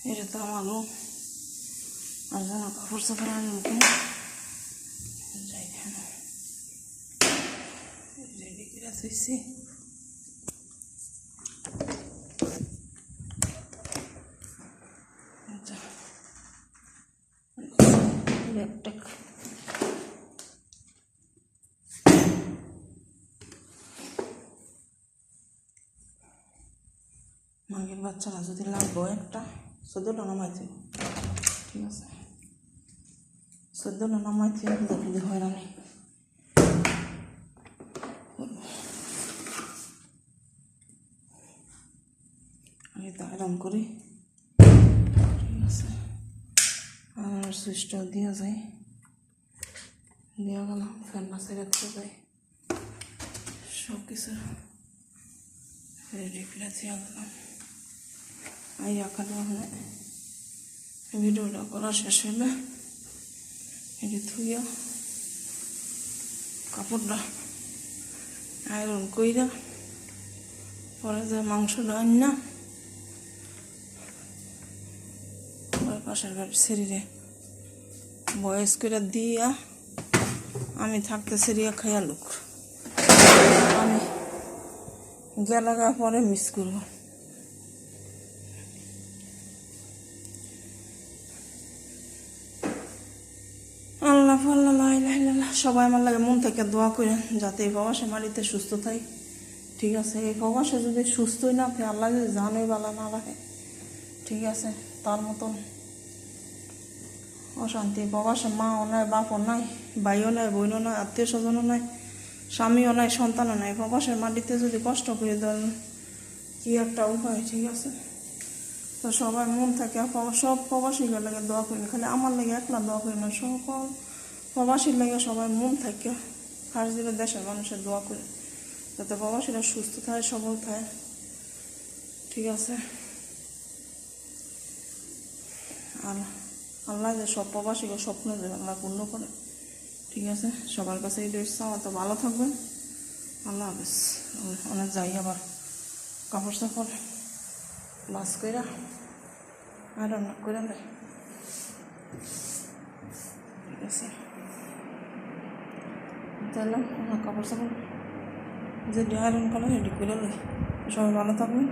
এটা তো আমার রুম আর যেন কাপড় চাপড় আমি মুখে আচ্ছা ল্যাপটপ মাগের বাচ্চারা যদি লাগবো একটা চোদ্দোটা নামাই দিব ঠিক আছে? নামাই দিব দেখলে হয় না আমি তো আরাম করি ঠিক আছে। আর সুইচটা দেওয়া যায়। দেওয়া গেল। ফ্যান মাসে রাখতে যায়। সব কিছু রেডি করে দেওয়া গেলাম আই এখানে ওখানে ভিডিওটা করা শেষ হইলে এটি থুইয়া কাপড়টা আয়রন কইরা পরে যে মাংসটা আন না পাশের বাড়ির শরীরে বয়স করে দিয়া আমি থাকতে সেরিয়া খাইয়া লোক। আমি গেলাগা পরে মিস করব। আল্লাহ আল্লাহ লা সবাই আমার লাগে মন থেকে দোয়া করেন, যাতে এই প্রবাসে বাড়িতে সুস্থ থাকে। ঠিক আছে, এই প্রবাসে যদি সুস্থই না থাকে, আল্লাহ যদি জানোই বালা না রাখে, ঠিক আছে, তার মতন অশান্তি। প্রবাসে মাও নাই, বাপও নাই, ভাইও নাই, বোনও নাই, আত্মীয় স্বজনও নাই, স্বামীও নাই, সন্তানও নাই। প্রবাসের মাটিতে যদি কষ্ট করে দেন, কি একটা উপায়, ঠিক আছে? তো সবাই মন থাকে সব প্রবাসীদের লাগে দোয়া করি খালি আমার লাগে একলা দোয়া করি না, সকল প্রবাসীর লাগে সবাই মন থাকে। ফার্স্ট দিলে দেশের মানুষের দোয়া করে। যাতে প্রবাসীরা সুস্থ থাকে, সবল থাকে। ঠিক আছে? আর আল্লাহ যে সব প্রবাসীকে স্বপ্ন যে আল্লাহ পূর্ণ করে। ঠিক আছে? সবার কাছে এই ইচ্ছা আমার তো ভালো থাকবেন। আল্লাহ হাফেজ। অনেক যাই আবার কাপড় চাপড় বাস কইরা। আয়রন করে নেয় ঠিক আছে তাহলে আমার কাপড় চাপড় যে আয়রন করা রেডি করে সবাই ভালো থাকবেন।